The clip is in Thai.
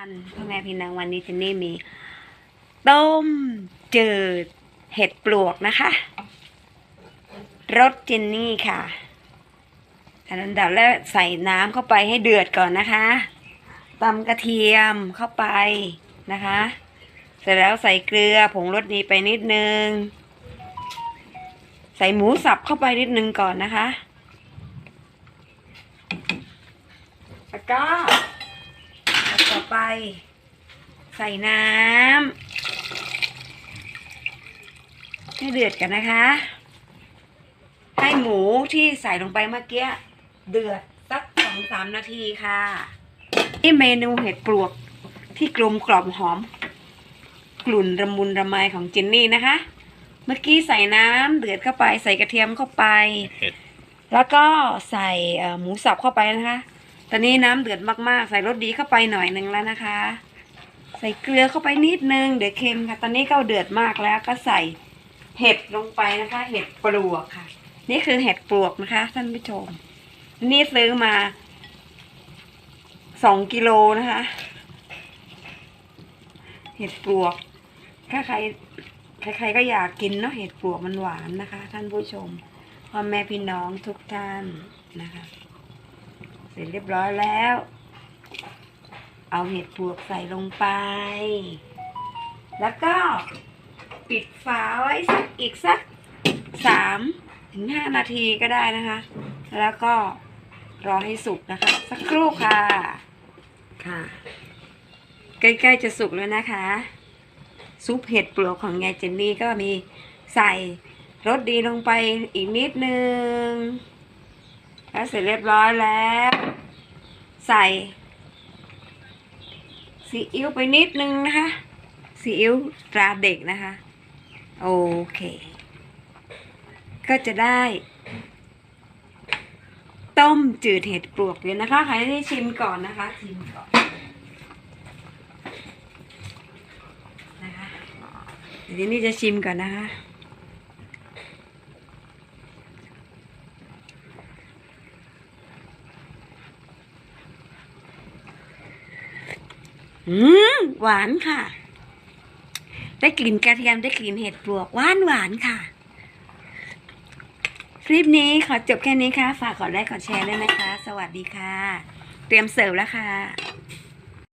านพ่อแม่พี่น้องวันนี้เจนนี่มีต้มจืดเห็ดปลวกนะคะรสเจนนี่ค่ะอันดับแรกใส่น้ำเข้าไปให้เดือดก่อนนะคะตำกระเทียมเข้าไปนะคะ เสร็จแล้วใส่เกลือผงรสดีไปนิดนึง ใส่หมูสับเข้าไปนิดนึงก่อนนะคะแล้วก็ ไป ใส่น้ำให้เดือดกันนะคะ ให้หมูที่ใส่ลงไปเมื่อกี้เดือดสักสองสามนาทีค่ะ นี่เมนูเห็ดปลวกที่กลมกล่อมหอม กลุ่นระมุนระไมของจินนี่นะคะ เมื่อกี้ใส่น้ำเดือดเข้าไป ใส่กระเทียมเข้าไปเห็ดแล้วก็ใส่เอ่อหมูสับเข้าไปนะคะ ตอนนี้น้ำเดือดมากๆ ใส่รสดีเข้าไปหน่อยหนึ่งแล้วนะคะ ใส่เกลือเข้าไปนิดนึงเดี๋ยวเค็มค่ะ ตอนนี้ก็เดือดมากแล้วก็ใส่เห็ดลงไปนะคะ เห็ดปลวกค่ะ นี่คือเห็ดปลวกนะคะ ท่านผู้ชม นี่ซื้อมาสองกิโลนะคะ เห็ดปลวก ถ้าใครใครๆก็อยากกินเนาะเห็ดปลวกมันหวานนะคะ ท่านผู้ชมพ่อแม่พี่น้องทุกท่านนะคะ ร็จเรียบร้อยแล้ว เอาเห็ดปลวกใส่ลงไป แล้วก็ปิดฝาไว้สักอีกสักสามถึงห้านาทีก็ได้นะคะ แล้วก็รอให้สุกนะคะ สักครู่ค่ะ ค่ะ ใกล้ๆจะสุกแล้วนะคะ ซุปเห็ดปลวกของยายเจนนี่ก็มีใส่รสดีลงไปอีกนิดนึง แล้วเสร็จเรียบร้อยแล้ว ใส่ซีอิ๊วไปนิดนึงนะคะซีอิ๊วตราเด็กนะคะ โอเค ก็จะได้ ต้มจืดเห็ดปลวกเลยนะคะใครได้ชิมก่อนนะคะชิมก่อนนะคะเดี๋ยวนี้จะชิมก่อนนะคะ อืมหวานค่ะ ได้กลิ่นกระเทียมได้กลิ่นเห็ดปลวกหวานหวานค่ะ คลิปนี้ขอจบแค่นี้ค่ะ ฝากกดไลค์กดแชร์ด้วยนะคะ สวัสดีค่ะ เตรียมเสิร์ฟแล้วค่ะ